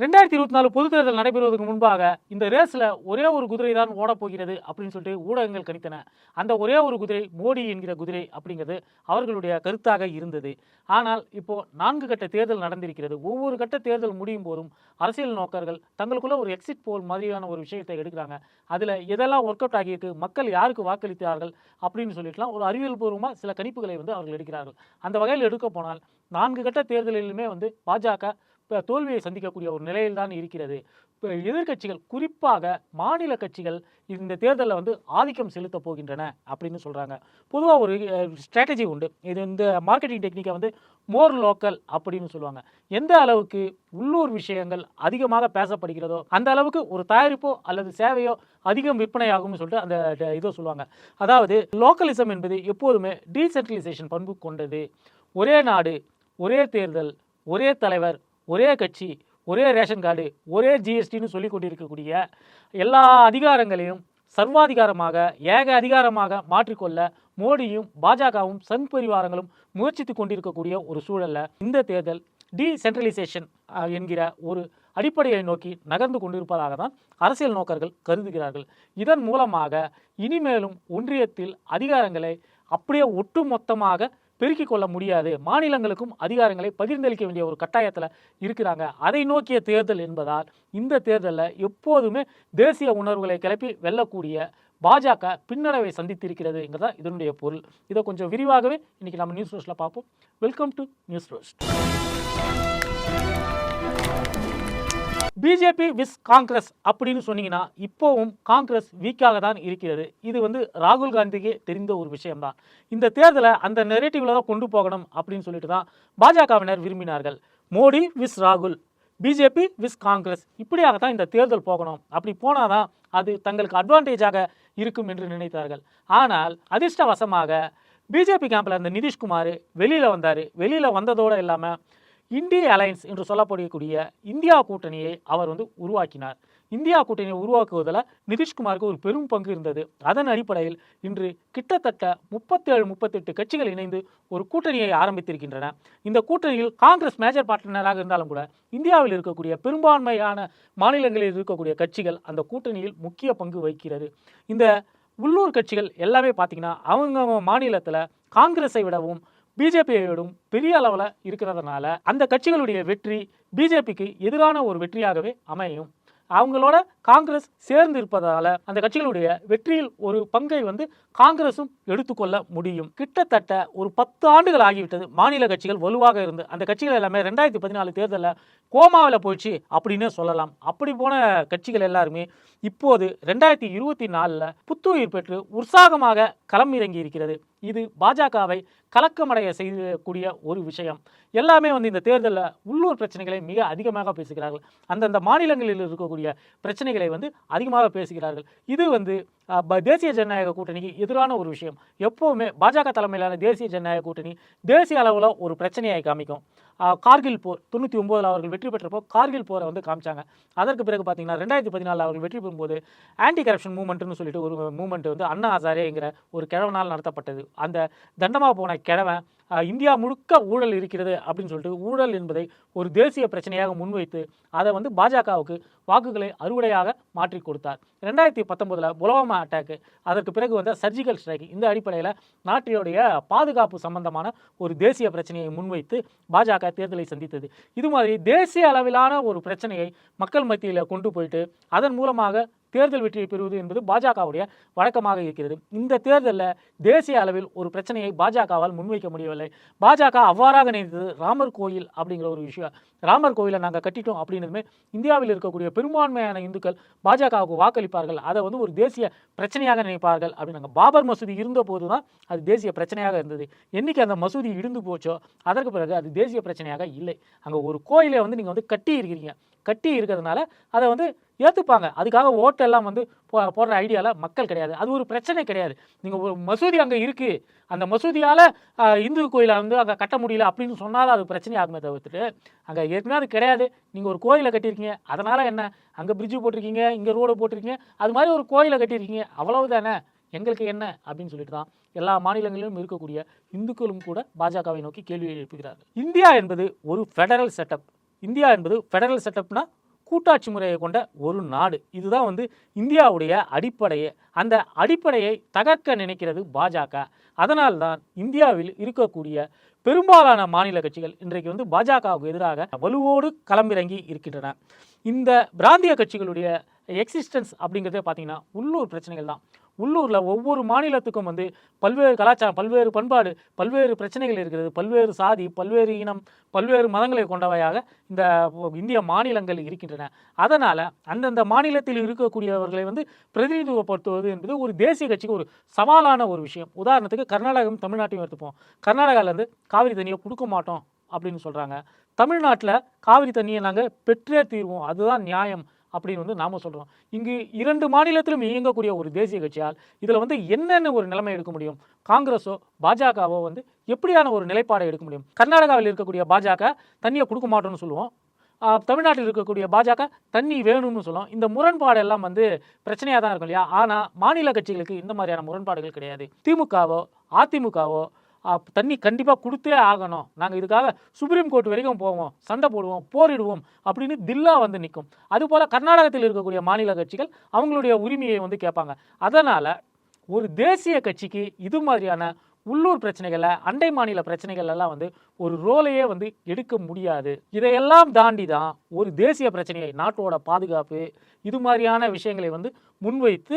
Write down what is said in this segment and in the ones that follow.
ரெண்டாயிரத்தி இருபத்தி நாலு பொது தேர்தல் நடைபெறுவதற்கு முன்பாக இந்த ரேஸில் ஒரே ஒரு குதிரை தான் ஓடப்போகிறது அப்படின்னு சொல்லிட்டு ஊடகங்கள் கணித்தன. அந்த ஒரே ஒரு குதிரை மோடி என்கிற குதிரை அப்படிங்கிறது அவர்களுடைய கருத்தாக இருந்தது. ஆனால் இப்போ நான்கு கட்ட தேர்தல் நடந்திருக்கிறது. ஒவ்வொரு கட்ட தேர்தல் முடியும் போதும் அரசியல் நோக்கர்கள் தங்களுக்குள்ள ஒரு எக்ஸிட் போல் மாதிரியான ஒரு விஷயத்தை எடுக்கிறாங்க. அதில் எதெல்லாம் ஒர்க் அவுட் ஆகியிருக்கு மக்கள் யாருக்கு வாக்களித்தார்கள் அப்படின்னு சொல்லிட்டுலாம் ஒரு அறிவியல் பூர்வமாக சில கணிப்புகளை வந்து அவர்கள் எடுக்கிறார்கள். அந்த வகையில் எடுக்க போனால் நான்கு கட்ட தேர்தலிலுமே வந்து பாஜக தோல்வியை சந்திக்கக்கூடிய ஒரு நிலையில் தான் இருக்கிறது. இப்போ எதிர்க்கட்சிகள் குறிப்பாக மாநில கட்சிகள் இந்த தேர்தலில் வந்து ஆதிக்கம் செலுத்த போகின்றன அப்படின்னு சொல்கிறாங்க பொதுவாக ஒரு ஸ்ட்ராட்டஜி உண்டு. இது இந்த மார்க்கெட்டிங் டெக்னிக்கை வந்து மோர் லோக்கல் அப்படின்னு சொல்லுவாங்க. எந்த அளவுக்கு உள்ளூர் விஷயங்கள் அதிகமாக பேசப்படுகிறதோ அந்த அளவுக்கு ஒரு தயாரிப்போ அல்லது சேவையோ அதிகம் விற்பனையாகும்னு சொல்லிட்டு அந்த ட- சொல்லுவாங்க. அதாவது லோக்கலிசம் என்பது எப்போதுமே டீசென்ட்ரலைசேஷன் பண்பு கொண்டது. ஒரே நாடு ஒரே தேர்தல் ஒரே தலைவர் ஒரே கட்சி ஒரே ரேஷன் கார்டு ஒரே ஜிஎஸ்டின்னு சொல்லி கொண்டிருக்கக்கூடிய எல்லா அதிகாரங்களையும் சர்வாதிகாரமாக ஏக அதிகாரமாக மாற்றிக்கொள்ள மோடியும் பாஜகவும் சங் பரிவாரங்களும் முயற்சித்து கொண்டிருக்கக்கூடிய ஒரு சூழலில் இந்த தேர்தல் டீசென்ட்ரலைசேஷன் என்கிற ஒரு அடிப்படையை நோக்கி நகர்ந்து கொண்டிருப்பதாக தான் அரசியல் நோக்கர்கள் கருதுகிறார்கள். இதன் மூலமாக இனிமேலும் ஒன்றியத்தில் அதிகாரங்களை அப்படியே ஒட்டுமொத்தமாக பெருக்கிக் கொள்ள முடியாது. மாநிலங்களுக்கும் அதிகாரங்களை பகிர்ந்தளிக்க வேண்டிய ஒரு கட்டாயத்தில் இருக்கிறாங்க. அதை நோக்கிய தேர்தல் என்பதால் இந்த தேர்தலில் எப்போதுமே தேசிய உணர்வுகளை கிளப்பி வெல்லக்கூடிய பாஜக பின்னடைவை சந்தித்திருக்கிறதுங்கிறதா இதனுடைய பொருள். இதை கொஞ்சம் விரிவாகவே இன்னைக்கு நம்ம நியூஸ் ரோஸ்ட்டில் பார்ப்போம். Welcome to news roast BJP vs Congress அப்படின்னு சொன்னீங்கன்னா இப்போவும் காங்கிரஸ் வீக்காக தான் இருக்கிறது. இது வந்து ராகுல் காந்திக்கு தெரிந்த ஒரு விஷயம்தான். இந்த தேர்தலை அந்த நெரேட்டிவ்ல தான் கொண்டு போகணும் அப்படின்னு சொல்லிட்டு தான் பாஜகவினர் விரும்பினார்கள். மோடி விஸ் ராகுல் பிஜேபி விஸ் காங்கிரஸ். இப்படியாக தான் இந்த தேர்தல் போகணும். அப்படி போனால் தான் அது தங்களுக்கு அட்வான்டேஜாக இருக்கும் என்று நினைத்தார்கள். ஆனால் அதிர்ஷ்டவசமாக பிஜேபி கேம்பில் அந்த நிதிஷ்குமார் வெளியில் வந்தார். வெளியில் வந்ததோடு இல்லாமல் இந்திய அலையன்ஸ் என்று சொல்லப்படக்கூடிய இந்தியா கூட்டணியை அவர் வந்து உருவாக்கினார். இந்தியா கூட்டணியை உருவாக்குவதில் நிதிஷ்குமாருக்கு ஒரு பெரும் பங்கு இருந்தது. அதன் அடிப்படையில் இன்று கிட்டத்தட்ட முப்பத்தேழு முப்பத்தெட்டு கட்சிகள் இணைந்து ஒரு கூட்டணியை ஆரம்பித்திருக்கின்றன. இந்த கூட்டணியில் காங்கிரஸ் மேஜர் பார்ட்னராக இருந்தாலும் கூட இந்தியாவில் இருக்கக்கூடிய பெரும்பான்மையான மாநிலங்களில் இருக்கக்கூடிய கட்சிகள் அந்த கூட்டணியில் முக்கிய பங்கு வகிக்கிறது. இந்த உள்ளூர் கட்சிகள் எல்லாமே பார்த்தீங்கன்னா அவங்க மாநிலத்தில் காங்கிரஸை விடவும் பிஜேபியை பெரிய அளவில் இருக்கிறதுனால அந்த கட்சிகளுடைய வெற்றி பிஜேபிக்கு எதிரான ஒரு வெற்றியாகவே அமையும். அவங்களோட காங்கிரஸ் சேர்ந்து இருப்பதால அந்த கட்சிகளுடைய வெற்றியில் ஒரு பங்கை வந்து காங்கிரஸும் எடுத்துக்கொள்ள முடியும். கிட்டத்தட்ட ஒரு பத்து ஆண்டுகள் ஆகிவிட்டது மாநில கட்சிகள் வலுவாக இருந்து அந்த கட்சிகள் எல்லாமே ரெண்டாயிரத்தி பதினாலு தேர்தலில் கோமாவில் போயிடுச்சு அப்படின்னே சொல்லலாம். அப்படி போன கட்சிகள் எல்லாருமே இப்போது ரெண்டாயிரத்தி இருபத்தி நாலில் புத்துயிர் பெற்று உற்சாகமாக களம் இறங்கி இருக்கிறது இது பாஜகவை கலக்கமடைய செய்யக்கூடிய ஒரு விஷயம். எல்லாமே வந்து இந்த தேர்தலில் உள்ளூர் பிரச்சனைகளை மிக அதிகமாக பேசுகிறார்கள். அந்தந்த மாநிலங்களில் இருக்கக்கூடிய பிரச்சனைகளை வந்து அதிகமாக பேசுகிறார்கள். இது வந்து தேசிய ஜனநாயக கூட்டணிக்கு எதிரான ஒரு விஷயம். எப்போவுமே பாஜக தலைமையிலான தேசிய ஜனநாயக கூட்டணி தேசிய அளவில் ஒரு பிரச்சனையை காமிக்கும். கார்கில் போர் தொண்ணூற்றி ஒம்போதில் அவர்கள் வெற்றி பெற்றப்போ கார்கில் போரை வந்து காமிச்சாங்க. அதற்கு பிறகு பார்த்தீங்கன்னா ரெண்டாயிரத்தி பதினாலில் அவர்கள் வெற்றி பெறும்போது ஆன்டி கரப்ஷன் மூவ்மெண்ட்னு சொல்லிட்டு ஒரு மூவ்மெண்ட் வந்து அண்ணா ஹசாரேங்கிற ஒரு கிழவனால் நடத்தப்பட்டது. அந்த தண்டமாக போன கிழவன் இந்தியா முழுக்க ஊழல் இருக்கிறது அப்படின்னு சொல்லிட்டு ஊழல் என்பதை ஒரு தேசிய பிரச்சனையாக முன்வைத்து அதை வந்து பாஜகவுக்கு வாக்குகளை அறுவடையாக மாற்றி கொடுத்தார். ரெண்டாயிரத்தி பத்தொன்பதில் புலவாமா அட்டாக்கு அதற்கு பிறகு வந்த சர்ஜிக்கல் ஸ்ட்ரைக் இந்த அடிப்படையில் நாட்டினுடைய பாதுகாப்பு சம்பந்தமான ஒரு தேசிய பிரச்சனையை முன்வைத்து பாஜக தேர்தலை சந்தித்தது. இது மாதிரி தேசிய அளவிலான ஒரு பிரச்சனையை மக்கள் மத்தியில் கொண்டு போயிட்டு அதன் மூலமாக தேர்தல் வெற்றியை பெறுவது என்பது பாஜகவுடைய வழக்கமாக இருக்கிறது. இந்த தேர்தலில் தேசிய அளவில் ஒரு பிரச்சனையை பாஜகவால் முன்வைக்க முடியவில்லை. பாஜக அவ்வாறாக நினைத்தது ராமர் கோயில் அப்படிங்கிற ஒரு விஷயம். ராமர் கோயிலை நாங்கள் கட்டிட்டோம் அப்படின்னதுமே இந்தியாவில் இருக்கக்கூடிய பெரும்பான்மையான இந்துக்கள் பாஜகவுக்கு வாக்களிப்பார்கள். அதை வந்து ஒரு தேசிய பிரச்சனையாக நினைப்பார்கள் அப்படின்னாங்க பாபர் மசூதி இருந்த போது தான் அது தேசிய பிரச்சனையாக இருந்தது. என்றைக்கு அந்த மசூதி இடிந்து போச்சோ அதற்கு பிறகு அது தேசிய பிரச்சனையாக இல்லை. அங்கே ஒரு கோயிலை வந்து நீங்கள் வந்து கட்டி இருக்கிறீங்க கட்டி இருக்கிறதுனால அதை வந்து ஏற்றுப்பாங்க அதுக்காக ஓட்டெல்லாம் வந்து போ போடுற ஐடியாவில் மக்கள் கிடையாது. அது ஒரு பிரச்சனை கிடையாது. நீங்கள் ஒரு மசூதி அங்கே இருக்குது அந்த மசூதியால் இந்து கோயிலை வந்து அங்கே கட்ட முடியல அப்படின்னு சொன்னால் அது பிரச்சனை ஆகுமே தவிர்த்துட்டு அங்கே ஏற்கனவே அது கிடையாது. நீங்கள் ஒரு கோயிலை கட்டியிருக்கீங்க. அதனால் என்ன? அங்கே பிரிட்ஜு போட்டிருக்கீங்க இங்கே ரோடு போட்டிருக்கீங்க. அது மாதிரி ஒரு கோயிலை கட்டியிருக்கீங்க. அவ்வளவு தானே? எங்களுக்கு என்ன? அப்படின்னு சொல்லிட்டு தான் எல்லா மாநிலங்களிலும் இருக்கக்கூடிய இந்துக்களும் கூட பாஜகவை நோக்கி கேள்வி எழுப்புகிறார்கள் இந்தியா என்பது ஒரு ஃபெடரல் செட்டப் இந்தியா என்பது ஃபெடரல் செட்டப்னா கூட்டாட்சி முறையை கொண்ட ஒரு நாடு. இதுதான் வந்து இந்தியாவுடைய அடிப்படையே. அந்த அடிப்படையை தகர்க்க நினைக்கிறது பாஜக. அதனால்தான் இந்தியாவில் இருக்கக்கூடிய பெரும்பாலான மாநில கட்சிகள் இன்றைக்கு வந்து பாஜகவுக்கு எதிராக வலுவோடு களமிறங்கி இருக்கின்றன. இந்த பிராந்திய கட்சிகளுடைய எக்ஸிஸ்டன்ஸ் அப்படிங்கிறதே பார்த்தீங்கன்னா உள்ளூர் பிரச்சனைகள் தான். உள்ளூரில் ஒவ்வொரு மாநிலத்துக்கும் வந்து பல்வேறு கலாச்சாரம் பல்வேறு பண்பாடு பல்வேறு பிரச்சனைகள் இருக்கிறது. பல்வேறு சாதி பல்வேறு இனம் பல்வேறு மதங்களை கொண்டவையாக இந்த இந்திய மாநிலங்கள் இருக்கின்றன. அதனால் அந்தந்த மாநிலத்தில் இருக்கக்கூடியவர்களை வந்து பிரதிநிதித்துவப்படுத்துவது என்பது ஒரு தேசிய கட்சிக்கு ஒரு சவாலான ஒரு விஷயம். உதாரணத்துக்கு கர்நாடகம் தமிழ்நாட்டையும் எடுத்துப்போம். கர்நாடகாவிலேருந்து காவிரி தண்ணியை கொடுக்க மாட்டோம் அப்படின்னு சொல்கிறாங்க தமிழ்நாட்டில் காவிரி தண்ணியை நாங்கள் பெற்றே தீர்வோம். அதுதான் நியாயம். அப்படின்னு வந்து நாம் சொல்கிறோம் இங்கு இரண்டு மாநிலத்திலும் இயங்கக்கூடிய ஒரு தேசிய கட்சியால் இதில் வந்து என்னென்ன ஒரு நிலைமை எடுக்க முடியும்? காங்கிரஸோ பாஜகவோ வந்து எப்படியான ஒரு நிலைப்பாடை எடுக்க முடியும்? கர்நாடகாவில் இருக்கக்கூடிய பாஜக தண்ணியை கொடுக்க மாட்டோம்னு சொல்லுவோம். தமிழ்நாட்டில் இருக்கக்கூடிய பாஜக தண்ணி வேணும்னு சொல்லும் இந்த முரண்பாடு எல்லாம் வந்து பிரச்சனையாக தான் இருக்கும் இல்லையா? ஆனால் மாநில கட்சிகளுக்கு இந்த மாதிரியான முரண்பாடுகள் கிடையாது. திமுகவோ அதிமுகவோ தண்ணி கண்டிப்பாக கொடுத்தே ஆகணும். நாங்கள் இதுக்காக சுப்ரீம் கோர்ட் வரைக்கும் போவோம். சண்டை போடுவோம் போரிடுவோம் அப்படின்னு தில்லா வந்து நிற்கும் அதுபோல் கர்நாடகத்தில் இருக்கக்கூடிய மாநில கட்சிகள் அவங்களுடைய உரிமையை வந்து கேட்பாங்க. அதனால் ஒரு தேசிய கட்சிக்கு இது மாதிரியான உள்ளூர் பிரச்சனைகளை அண்டை மாநில பிரச்சனைகள் எல்லாம் வந்து ஒரு ரோலையே வந்து எடுக்க முடியாது. இதையெல்லாம் தாண்டி தான் ஒரு தேசிய பிரச்சனையை நாட்டோட பாதுகாப்பு இது மாதிரியான விஷயங்களை வந்து முன்வைத்து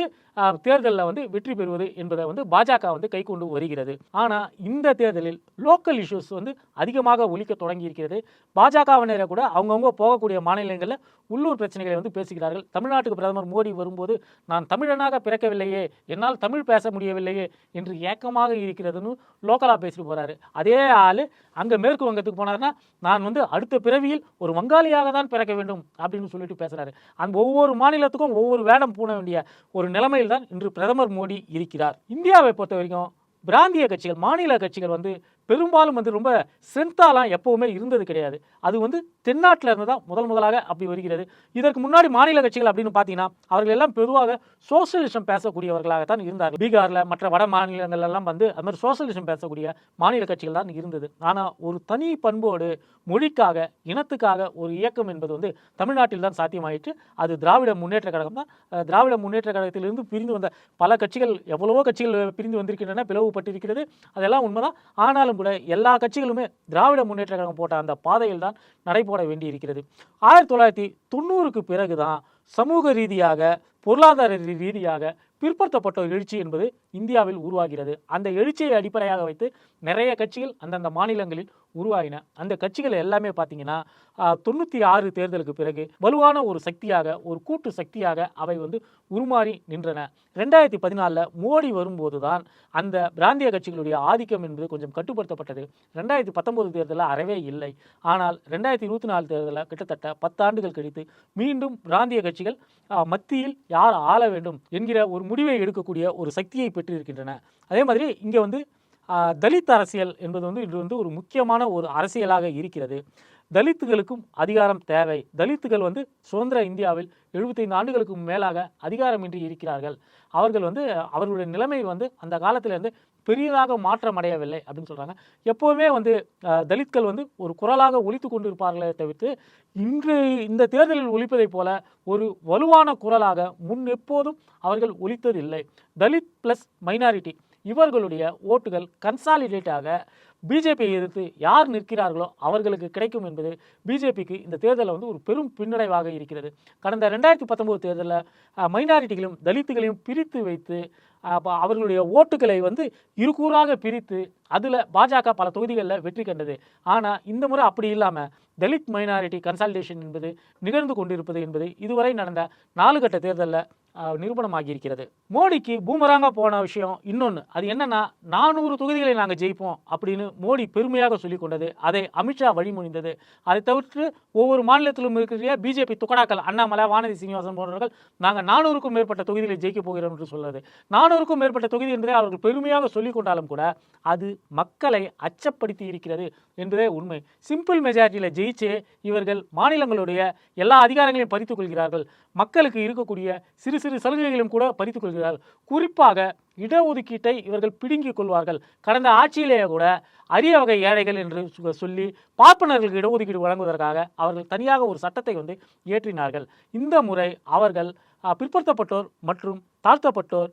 தேர்தலில் வந்து வெற்றி பெறுவது என்பதை வந்து பாஜக வந்து கை கொண்டு வருகிறது. ஆனால் இந்த தேர்தலில் லோக்கல் இஷ்யூஸ் வந்து அதிகமாக ஒழிக்க தொடங்கி இருக்கிறது பாஜகவினரை கூட அவங்கவுங்க போகக்கூடிய மாநிலங்களில் உள்ளூர் பிரச்சனைகளை வந்து பேசுகிறார்கள். தமிழ்நாட்டுக்கு பிரதமர் மோடி வரும்போது நான் தமிழனாக பிறக்கவில்லையே என்னால் தமிழ் பேச முடியவில்லையே என்று ஏக்கமாக இருக்கிறதுன்னு லோக்கலாக பேசிட்டு போகிறாரு அதே ஆள் அங்கே மேற்கு வங்கத்துக்கு போனார்னா நான் வந்து அடுத்த பிறவியில் ஒரு வங்காளியாக தான் பிறக்க வேண்டும் அப்படின்னு சொல்லிட்டு பேசுகிறாரு அந்த ஒவ்வொரு மாநிலத்துக்கும் ஒவ்வொரு வேடம் பூண வேண்டிய ஒரு நிலைமையில் தான் இன்று பிரதமர் மோடி இருக்கிறார். இந்தியாவை பொறுத்த வரைக்கும் பிராந்திய கட்சிகள் மாநில கட்சிகள் வந்து பெரும்பாலும் வந்து ரொம்ப ஸ்ட்ரென்த்தாலாம் எப்பவுமே இருந்தது கிடையாது. அது வந்து தென்னாட்டில் இருந்து தான் முதல் முதலாக அப்படி வருகிறது. இதற்கு முன்னாடி மாநில கட்சிகள் அப்படின்னு பார்த்தீங்கன்னா அவர்கள் எல்லாம் பொதுவாக சோசியலிசம் பேசக்கூடியவர்களாகத்தான் இருந்தார் பீகாரில் மற்ற வட மாநிலங்களெல்லாம் வந்து அது மாதிரி சோசியலிசம் பேசக்கூடிய மாநில கட்சிகள் தான் இருந்தது. ஆனால் ஒரு தனி பண்போடு மொழிக்காக இனத்துக்காக ஒரு இயக்கம் என்பது வந்து தமிழ்நாட்டில் தான் சாத்தியமாயிற்று. அது திராவிட முன்னேற்ற கழகம் தான். திராவிட முன்னேற்ற கழகத்திலிருந்து பிரிந்து வந்த பல கட்சிகள் எவ்வளவோ கட்சிகள் பிரிந்து வந்திருக்கின்றன பிளவுபட்டிருக்கிறது. அதெல்லாம் உண்மைதான். ஆனாலும் கூட எல்லா கட்சிகளுமே திராவிட முன்னேற்ற கழகம் போட்ட அந்த பாதையில் தான் நடைபோட வேண்டியிருக்கிறது. ஆயிரத்தி தொள்ளாயிரத்தி தொண்ணூறுக்கு பிறகு தான் சமூக ரீதியாக பொருளாதார ரீதியாக பிற்படுத்தப்பட்ட ஒரு எழுச்சி என்பது இந்தியாவில் உருவாகிறது. அந்த எழுச்சியை அடிப்படையாக வைத்து நிறைய கட்சிகள் அந்தந்த மாநிலங்களில் உருவாகின. அந்த கட்சிகள் எல்லாமே பார்த்தீங்கன்னா தொண்ணூற்றி ஆறு தேர்தலுக்கு பிறகு வலுவான ஒரு சக்தியாக ஒரு கூட்டு சக்தியாக அவை வந்து உருமாறி நின்றன. ரெண்டாயிரத்தி பதினாலில் மோடி வரும்போது தான் அந்த பிராந்திய கட்சிகளுடைய ஆதிக்கம் என்பது கொஞ்சம் கட்டுப்படுத்தப்பட்டது. ரெண்டாயிரத்தி பத்தொம்போது தேர்தலில் அறவே இல்லை. ஆனால் ரெண்டாயிரத்தி இருபத்தி நாலு தேர்தலில் கிட்டத்தட்ட பத்தாண்டுகள் கழித்து மீண்டும் பிராந்திய கட்சிகள் மத்தியில் யார் ஆள வேண்டும் என்கிற ஒரு முடிவை எடுக்கக்கூடிய ஒரு சக்தியை பெற்றிருக்கின்றன. அதே மாதிரி இங்கே வந்து தலித் அரசியல் என்பது வந்து இது வந்து ஒரு முக்கியமான ஒரு அரசியலாக இருக்கிறது. தலித்துகளுக்கும் அதிகாரம் தேவை. தலித்துகள் வந்து சுதந்திர இந்தியாவில் எழுபத்தைந்து ஆண்டுகளுக்கு மேலாக அதிகாரமின்றி இருக்கிறார்கள். அவர்கள் வந்து அவர்களுடைய நிலைமை வந்து அந்த காலத்திலேருந்து பெரியதாக மாற்றம் அடையவில்லை அப்படின்னு சொல்கிறாங்க எப்போவுமே வந்து தலித்கள் வந்து ஒரு குரலாக ஒழித்து கொண்டிருப்பார்களே தவிர்த்து இன்று இந்த தேர்தலில் ஒழிப்பதைப் போல ஒரு வலுவான குரலாக முன் எப்போதும் அவர்கள் ஒழித்ததில்லை தலித் ப்ளஸ் மைனாரிட்டி இவர்களுடைய ஓட்டுகள் கன்சாலிடேட்டாக பிஜேபியை எதிர்த்து யார் நிற்கிறார்களோ அவர்களுக்கு கிடைக்கும் என்பது பிஜேபிக்கு இந்த தேர்தலில் வந்து ஒரு பெரும் பின்னடைவாக இருக்கிறது. கடந்த ரெண்டாயிரத்தி பத்தொம்போது தேர்தலில் மைனாரிட்டிகளையும் தலித்துகளையும் பிரித்து வைத்து அவர்களுடைய ஓட்டுகளை வந்து இருகூறாக பிரித்து அதில் பாஜக பல தொகுதிகளில் வெற்றி கண்டது. ஆனால் இந்த முறை அப்படி இல்லாமல் தலித் மைனாரிட்டி கன்சால்டேஷன் என்பது நிகழ்ந்து கொண்டிருப்பது என்பது இதுவரை நடந்த நாலு கட்ட தேர்தலில் நிரூபணமாகியிருக்கிறது. மோடிக்கு பூமராங்க போன விஷயம் இன்னொன்று அது என்னன்னா நானூறு தொகுதிகளை நாங்கள் ஜெயிப்போம் அப்படின்னு மோடி பெருமையாக சொல்லி கொண்டது. அதை அமித்ஷா வழிமொழிந்தது. அதை தவிர்த்து ஒவ்வொரு மாநிலத்திலும் இருக்கிற பிஜேபி துக்கடாக்கள் அண்ணாமலை வானதி சீனிவாசன் போன்றவர்கள் நாங்கள் நானூறுக்கும் மேற்பட்ட தொகுதிகளை ஜெயிக்க போகிறோம் என்று சொல்றது. நானூறுக்கும் மேற்பட்ட தொகுதி என்பதை அவர்கள் பெருமையாக சொல்லிக் கொண்டாலும் கூட அது மக்களை அச்சப்படுத்தி இருக்கிறது என்பதே உண்மை. சிம்பிள் மெஜாரிட்டியில் ஜெயிச்சு இவர்கள் மாநிலங்களுடைய எல்லா அதிகாரங்களையும் பறித்துக் கொள்கிறார்கள். மக்களுக்கு இருக்கக்கூடிய சிறு சிறு சலுகைகளையும் கூட பறித்துக் கொள்கிறார்கள் குறிப்பாக இடஒதுக்கீட்டை இவர்கள் பிடுங்கிக் கொள்வார்கள். கடந்த ஆட்சியிலேயே கூட அரிய வகை ஏழைகள் என்று சொல்லி பார்ப்பனர்களுக்கு இடஒதுக்கீடு வழங்குவதற்காக அவர்கள் தனியாக ஒரு சட்டத்தை வந்து இயற்றினார்கள். இந்த முறை அவர்கள் பிற்படுத்தப்பட்டோர் மற்றும் தாழ்த்தப்பட்டோர்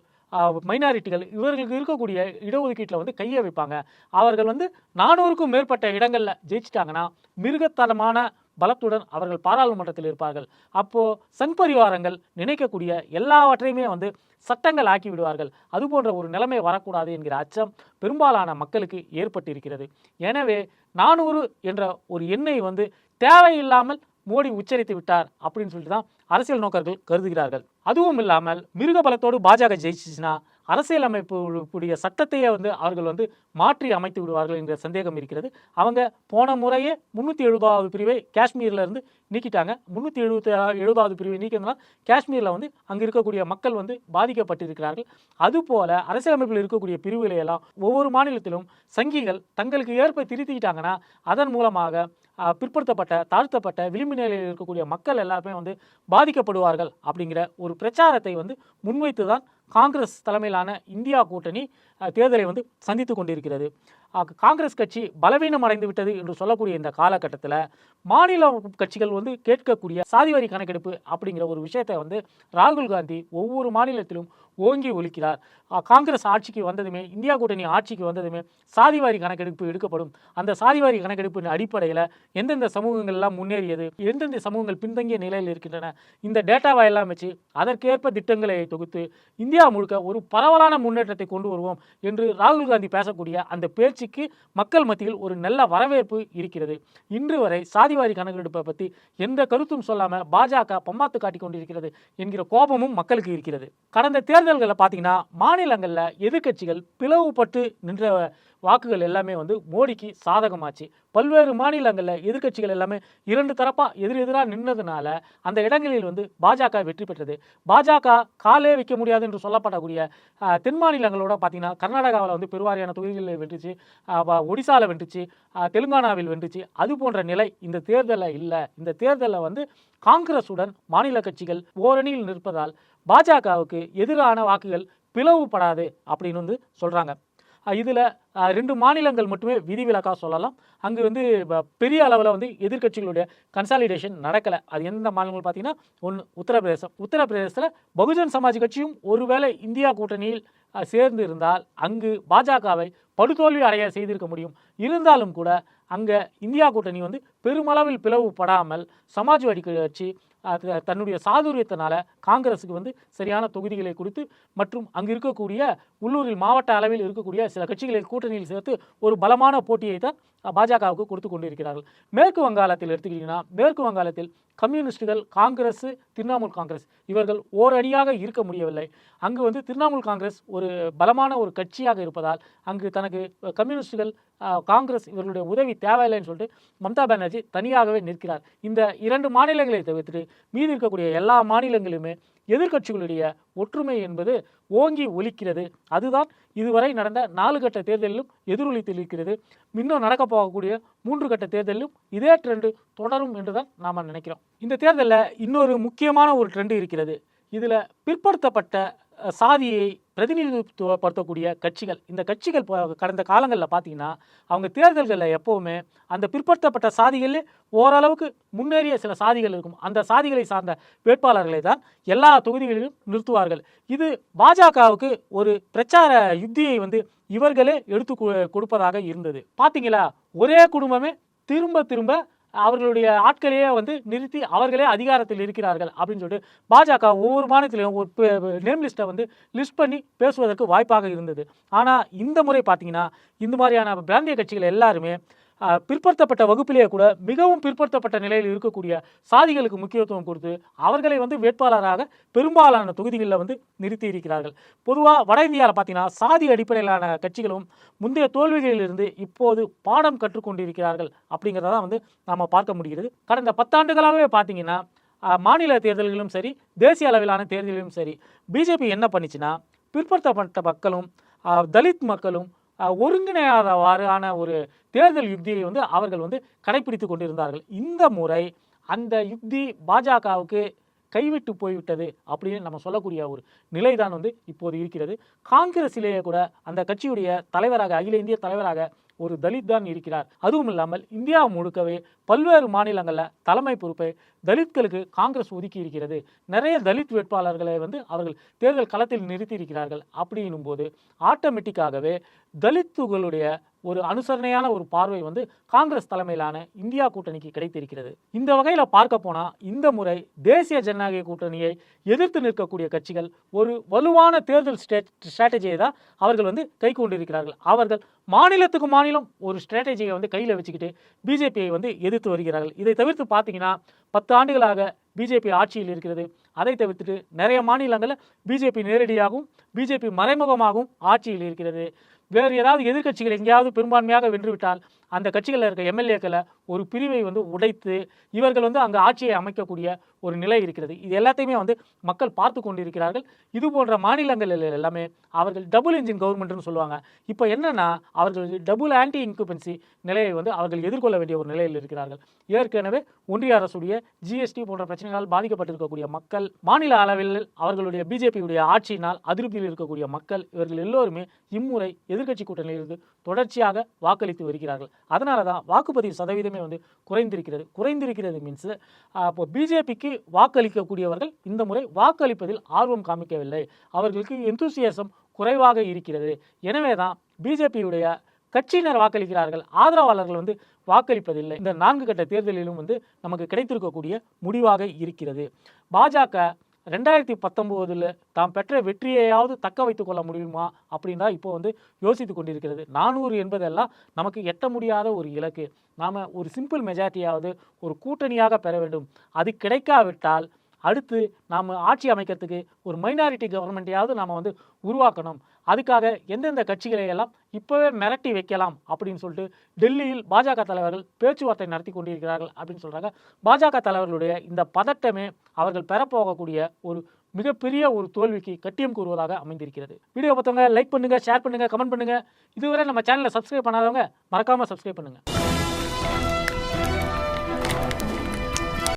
மைனாரிட்டிகள் இவர்களுக்கு இருக்கக்கூடிய இடஒதுக்கீட்டில் வந்து கையை வைப்பாங்க. அவர்கள் வந்து நானூறுக்கும் மேற்பட்ட இடங்களில் ஜெயிச்சிட்டாங்கன்னா மிருகத்தனமான பலத்துடன் அவர்கள் பாராளுமன்றத்தில் இருப்பார்கள். அப்போது சங் பரிவாரங்கள் நினைக்கக்கூடிய எல்லாவற்றையுமே வந்து சட்டங்கள் ஆக்கி விடுவார்கள். அது போன்ற ஒரு நிலைமை வரக்கூடாது என்கிற அச்சம் பெரும்பாலான மக்களுக்கு ஏற்பட்டிருக்கிறது. எனவே நானூறு என்ற ஒரு எண்ணை வந்து தேவையில்லாமல் மோடி உச்சரித்து விட்டார் அப்படின்னு சொல்லிட்டு தான் அரசியல் நோக்கர்கள் கருதுகிறார்கள். அதுவும் இல்லாமல் மிருக பலத்தோடு பாஜக ஜெயிச்சிச்சுன்னா அரசியல் உடைய சட்டத்தையே வந்து அவர்கள் வந்து மாற்றி அமைத்து விடுவார்கள் என்ற சந்தேகம் இருக்கிறது. அவங்க போன முறையே முந்நூற்றி எழுபதாவது பிரிவை காஷ்மீரில் இருந்து நீக்கிட்டாங்க. முந்நூற்றி எழுபத்தி எழுபதாவது பிரிவை நீக்கினதுனால காஷ்மீரில் வந்து அங்கே இருக்கக்கூடிய மக்கள் வந்து பாதிக்கப்பட்டிருக்கிறார்கள். அதுபோல அரசியலமைப்பில் இருக்கக்கூடிய பிரிவுகளையெல்லாம் ஒவ்வொரு மாநிலத்திலும் சங்கிகள் தங்களுக்கு ஏற்ப திருத்திக்கிட்டாங்கன்னா அதன் மூலமாக பிற்படுத்தப்பட்ட தாழ்த்தப்பட்ட விளிம்பு நிலையில் இருக்கக்கூடிய மக்கள் எல்லாருமே வந்து பாதிக்கப்படுவார்கள் அப்படிங்கிற ஒரு பிரச்சாரத்தை வந்து முன்வைத்து தான் காங்கிரஸ் தலைமையிலான இந்தியா கூட்டணி தேர்தலை வந்து சந்தித்து கொண்டிருக்கிறது. காங்கிரஸ் கட்சி பலவீனம் அடைந்து விட்டது என்று சொல்லக்கூடிய இந்த காலகட்டத்தில் மாநில கட்சிகள் வந்து கேட்கக்கூடிய சாதிவாரி கணக்கெடுப்பு அப்படிங்கிற ஒரு விஷயத்தை வந்து ராகுல் காந்தி ஒவ்வொரு மாநிலத்திலும் ஓங்கி ஒலிக்கிறார். காங்கிரஸ் ஆட்சிக்கு வந்ததுமே இந்தியா கூட்டணி ஆட்சிக்கு வந்ததுமே சாதிவாரி கணக்கெடுப்பு எடுக்கப்படும். அந்த சாதிவாரி கணக்கெடுப்பின் அடிப்படையில் எந்தெந்த சமூகங்கள் எல்லாம் முன்னேறியது எந்தெந்த சமூகங்கள் பின்தங்கிய நிலையில் இருக்கின்றன இந்த டேட்டாவை எல்லாம் வச்சு அதற்கேற்ப திட்டங்களை தொகுத்து இந்தியா முழுக்க ஒரு பரவலான முன்னேற்றத்தை கொண்டு வருவோம் என்று ராகுல் காந்தி பேசக்கூடிய அந்த பேச்சுக்கு மக்கள் மத்தியில் ஒரு நல்ல வரவேற்பு இருக்கிறது. இன்று வரை சாதிவாரி கணக்கெடுப்பை பற்றி எந்த கருத்தும் சொல்லாமல் பாஜக பம்மாத்து காட்டிக் கொண்டிருக்கிறது என்கிற கோபமும் மக்களுக்கு இருக்கிறது. கடந்த தேர்தல்களில் பார்த்தீங்கன்னா மாநிலங்களில் எதிர்க்கட்சிகள் பிளவுபட்டு நின்ற வாக்குகள் எல்லாமே வந்து மோடிக்கு சாதகமாச்சு. பல்வேறு மாநிலங்களில் எதிர்க்கட்சிகள் எல்லாமே இரண்டு தரப்பாக எதிர் எதிராக நின்றதுனால அந்த இடங்களில் வந்து பாஜக வெற்றி பெற்றது. பாஜக காலே வைக்க முடியாது என்று சொல்லப்படக்கூடிய தென் மாநிலங்களோட பார்த்தீங்கன்னா கர்நாடகாவில் வந்து பெருவாரியான தொகுதிகளில் வென்றுச்சு ஒடிசாவில் வென்றுச்சு தெலுங்கானாவில் வென்றுச்சு. அது போன்ற நிலை இந்த தேர்தலில் இல்லை. இந்த தேர்தலில் வந்து காங்கிரஸுடன் மாநில கட்சிகள் ஓரணியில் நிற்பதால் பாஜகவுக்கு எதிரான வாக்குகள் பிளவுபடாது அப்படின்னு வந்து சொல்கிறாங்க இதில் ரெண்டு மாநிலங்கள் மட்டுமே விதிவிலக்காக சொல்லலாம். அங்கு வந்து பெரிய அளவில் வந்து எதிர்க்கட்சிகளுடைய கன்சாலிடேஷன் நடக்கலை. அது எந்த மாநிலங்கள் பார்த்தீங்கன்னா ஒன்று உத்தரப்பிரதேசம். உத்தரப்பிரதேசத்தில் பகுஜன் சமாஜ் கட்சியும் ஒருவேளை இந்தியா கூட்டணியில் சேர்ந்து இருந்தால் அங்கு பாஜகவை படுதோல்வி அடைய செய்திருக்க முடியும். இருந்தாலும் கூட அங்கே இந்தியா கூட்டணி வந்து பெருமளவில் பிளவுபடாமல் சமாஜ்வாடி கட்சி அது தன்னுடைய சாதுரியத்தினால காங்கிரஸுக்கு வந்து சரியான தொகுதிகளை கொடுத்து மற்றும் அங்கு இருக்கக்கூடிய உள்ளூரில் மாவட்ட அளவில் இருக்கக்கூடிய சில கட்சிகளை கூட்டணியில் சேர்த்து ஒரு பலமான போட்டியை தான் பாஜகவுக்கு கொடுத்து கொண்டிருக்கிறார்கள். மேற்கு வங்காளத்தில் எடுத்துக்கிட்டிங்கன்னா மேற்கு வங்காளத்தில் கம்யூனிஸ்டுகள் காங்கிரஸ் திரிணாமுல் காங்கிரஸ் இவர்கள் ஓரணியாக இருக்க முடியவில்லை. அங்கு வந்து திரிணாமுல் காங்கிரஸ் ஒரு பலமான ஒரு கட்சியாக இருப்பதால் அங்கு தனக்கு கம்யூனிஸ்டுகள் காங்கிரஸ் இவர்களுடைய உதவி தேவையில்லைன்னு சொல்லிட்டு மம்தா பானர்ஜி தனியாகவே நிற்கிறார். இந்த இரண்டு மாநிலங்களை தவிர்த்து மீதி இருக்கக்கூடிய எல்லா மாநிலங்களுமே எதிர்க்கட்சிகளுடைய ஒற்றுமை என்பது ஓங்கி ஒலிக்கிறது. அதுதான் இதுவரை நடந்த நாலு கட்ட தேர்தலிலும் எதிரொலித்தில் இருக்கிறது இன்னும் நடக்க போகக்கூடிய மூன்று கட்ட தேர்தலிலும் இதே ட்ரெண்டு தொடரும் என்று தான் நாம் நினைக்கிறோம். இந்த தேர்தலில் இன்னொரு முக்கியமான ஒரு ட்ரெண்டு இருக்கிறது. இதில் பிற்படுத்தப்பட்ட சாதியை பிரதிநிதித்துவப்படுத்தக்கூடிய கட்சிகள். இந்த கட்சிகள் கடந்த காலங்களில் பார்த்தீங்கன்னா அவங்க தேர்தல்களில் எப்போவுமே அந்த பிற்படுத்தப்பட்ட சாதிகளில் ஓரளவுக்கு முன்னேறிய சில சாதிகள் இருக்கும். அந்த சாதிகளை சார்ந்த வேட்பாளர்களை தான் எல்லா தொகுதிகளிலும் நிறுத்துவார்கள். இது பாஜகவுக்கு ஒரு பிரச்சார யுத்தியை வந்து இவர்களே எடுத்து கொ- கொடுப்பதாக இருந்தது. பார்த்தீங்களா ஒரே குடும்பமே திரும்ப திரும்ப அவர்களுடைய ஆட்களையே வந்து நிறுத்தி அவர்களே அதிகாரத்தில் இருக்கிறார்கள் அப்படின்னு சொல்லிட்டு பாஜக ஒவ்வொரு மாநிலத்திலையும் ஒரு நேம் லிஸ்ட்டை வந்து லிஸ்ட் பண்ணி பேசுவதற்கு வாய்ப்பாக இருந்தது. ஆனால் இந்த முறை பார்த்தீங்கன்னா இந்த மாதிரியான பிராந்திய கட்சிகள் எல்லாருமே பிற்படுத்தப்பட்ட வகுப்பிலேயே கூட மிகவும் பிற்படுத்தப்பட்ட நிலையில் இருக்கக்கூடிய சாதிகளுக்கு முக்கியத்துவம் கொடுத்து அவர்களை வந்து வேட்பாளராக பெரும்பாலான தொகுதிகளில் வந்து நிறுத்தி இருக்கிறார்கள். பொதுவாக வட இந்தியாவில் பார்த்தீங்கன்னா சாதி அடிப்படையிலான கட்சிகளும் முந்தைய தோல்விகளிலிருந்து இப்போது பாடம் கற்றுக்கொண்டிருக்கிறார்கள் அப்படிங்கிறத தான் வந்து நாம் பார்க்க முடிகிறது. கடந்த பத்தாண்டுகளாகவே பார்த்தீங்கன்னா மாநில தேர்தல்களிலும் சரி தேசிய அளவிலான தேர்தலிலும் சரி பிஜேபி என்ன பண்ணிச்சுன்னா பிற்படுத்தப்பட்ட மக்களும் தலித் மக்களும் ஒருங்கிணையாதவாறான ஒரு தேர்தல் யுக்தியை வந்து அவர்கள் வந்து கடைபிடித்து கொண்டிருந்தார்கள். இந்த முறை அந்த யுக்தி பாஜகவுக்கு கைவிட்டு போய்விட்டது அப்படின்னு நம்ம சொல்லக்கூடிய ஒரு நிலைதான் வந்து இப்போது இருக்கிறது. காங்கிரஸிலேயே கூட அந்த கட்சியுடைய தலைவராக அகில இந்திய தலைவராக ஒரு தலித் தான் இருக்கிறார். அதுவும் இல்லாமல் இந்தியா முழுக்கவே பல்வேறு மாநிலங்களில் தலைமை பொறுப்பை தலித்களுக்கு காங்கிரஸ் ஒதுக்கி இருக்கிறது. நிறைய தலித் வேட்பாளர்களை வந்து அவர்கள் தேர்தல் களத்தில் நிறுத்தி இருக்கிறார்கள். அப்படின்னும் போது ஆட்டோமேட்டிக்காகவே தலித்துகளுடைய ஒரு அனுசரணையான ஒரு பார்வை வந்து காங்கிரஸ் தலைமையிலான இந்தியா கூட்டணிக்கு கிடைத்திருக்கிறது. இந்த வகையில் பார்க்க போனால் இந்த முறை தேசிய ஜனநாயக கூட்டணியை எதிர்த்து நிற்கக்கூடிய கட்சிகள் ஒரு வலுவான தேர்தல் ஸ்ட்ராட்டஜியை தான் அவர்கள் வந்து கை கொண்டிருக்கிறார்கள். அவர்கள் மாநிலத்துக்கு மாநிலம் ஒரு ஸ்ட்ராட்டஜியை வந்து கையில் வச்சுக்கிட்டு பிஜேபியை வந்து எதிர்த்து வருகிறார்கள். இதை தவிர்த்து பார்த்தீங்கன்னா பத்து ஆண்டுகளாக பிஜேபி ஆட்சியில் இருக்கிறது. அதை தவிர்த்துட்டு நிறைய மாநிலங்களில் பிஜேபி நேரடியாகவும் பிஜேபி மறைமுகமாகவும் ஆட்சியில் இருக்கிறது. வேறு ஏதாவது எதிர்கட்சிகள் எங்கேயாவது பெரும்பான்மையாக வென்றுவிட்டால் அந்த கட்சிகளில் இருக்க எம்எல்ஏக்களை ஒரு பிரிவை வந்து உடைத்து இவர்கள் வந்து அங்கே ஆட்சியை அமைக்கக்கூடிய ஒரு நிலை இருக்கிறது. இது எல்லாத்தையுமே வந்து மக்கள் பார்த்து கொண்டிருக்கிறார்கள். இது போன்ற மாநிலங்களில் எல்லாமே அவர்கள் டபுள் இன்ஜின் கவர்மெண்ட்னு சொல்லுவாங்க. இப்போ என்னென்னா அவர்கள் டபுள் ஆன்டி இன்குபென்சி நிலையை வந்து அவர்கள் எதிர்கொள்ள வேண்டிய ஒரு நிலையில் இருக்கிறார்கள். ஏற்கனவே ஒன்றிய அரசுடைய ஜிஎஸ்டி போன்ற பிரச்சனைகளால் பாதிக்கப்பட்டிருக்கக்கூடிய மக்கள் மாநில அளவில் அவர்களுடைய பிஜேபியுடைய ஆட்சியினால் அதிருப்தியில் இருக்கக்கூடிய மக்கள் இவர்கள் எல்லோருமே இம்முறை எதிர்க்கட்சி கூட்டணியிலிருந்து தொடர்ச்சியாக வாக்களித்து வருகிறார்கள். அதனால தான் வாக்குப்பதிவு சதவீதமே வந்து குறைந்திருக்கிறது. குறைந்திருக்கிறது மீன்ஸ் அப்போ பிஜேபிக்கு வாக்களிக்கக்கூடியவர்கள் இந்த முறை வாக்களிப்பதில் ஆர்வம் காமிக்கவில்லை. அவர்களுக்கு எந்தூசியசம் குறைவாக இருக்கிறது. எனவே தான் பிஜேபியுடைய கட்சியினர் வாக்களிக்கிறார்கள். ஆதரவாளர்கள் வந்து வாக்களிப்பதில்லை. இந்த நான்கு கட்ட தேர்தலிலும் வந்து நமக்கு கிடைத்திருக்கக்கூடிய முடிவாக இருக்கிறது. பாஜக ரெண்டாயிரத்தி பத்தொம்போதில் தாம் பெற்ற வெற்றியையாவது தக்க வைத்துக் கொள்ள முடியுமா அப்படின்னு தான் இப்போ வந்து யோசித்து கொண்டிருக்கிறது. நானூறு என்பதெல்லாம் நமக்கு எட்ட முடியாத ஒரு இலக்கு. நாம் ஒரு சிம்பிள் மெஜாரிட்டியாவது ஒரு கூட்டணியாக பெற வேண்டும். அது கிடைக்காவிட்டால் அடுத்து நாம் ஆட்சி அமைக்கிறதுக்கு ஒரு மைனாரிட்டி கவர்மெண்ட்டையாவது நாம் வந்து உருவாக்கணும். அதுக்காக எந்தெந்த கட்சிகளை எல்லாம் இப்போவே மிரட்டி வைக்கலாம் அப்படின்னு சொல்லிட்டு டெல்லியில் பாஜக தலைவர்கள் பேச்சுவார்த்தை நடத்தி கொண்டிருக்கிறார்கள் அப்படின்னு சொல்கிறாங்க பாஜக தலைவர்களுடைய இந்த பதட்டமே அவர்கள் பெறப்போகக்கூடிய ஒரு மிகப்பெரிய ஒரு தோல்விக்கு கட்டியம் கூறுவதாக அமைந்திருக்கிறது. வீடியோ பார்த்தவங்க லைக் பண்ணுங்கள் ஷேர் பண்ணுங்க கமெண்ட் பண்ணுங்கள் இதுவரை நம்ம சேனலை சப்ஸ்கிரைப் பண்ணாதவங்க மறக்காமல் சப்ஸ்கிரைப் பண்ணுங்கள்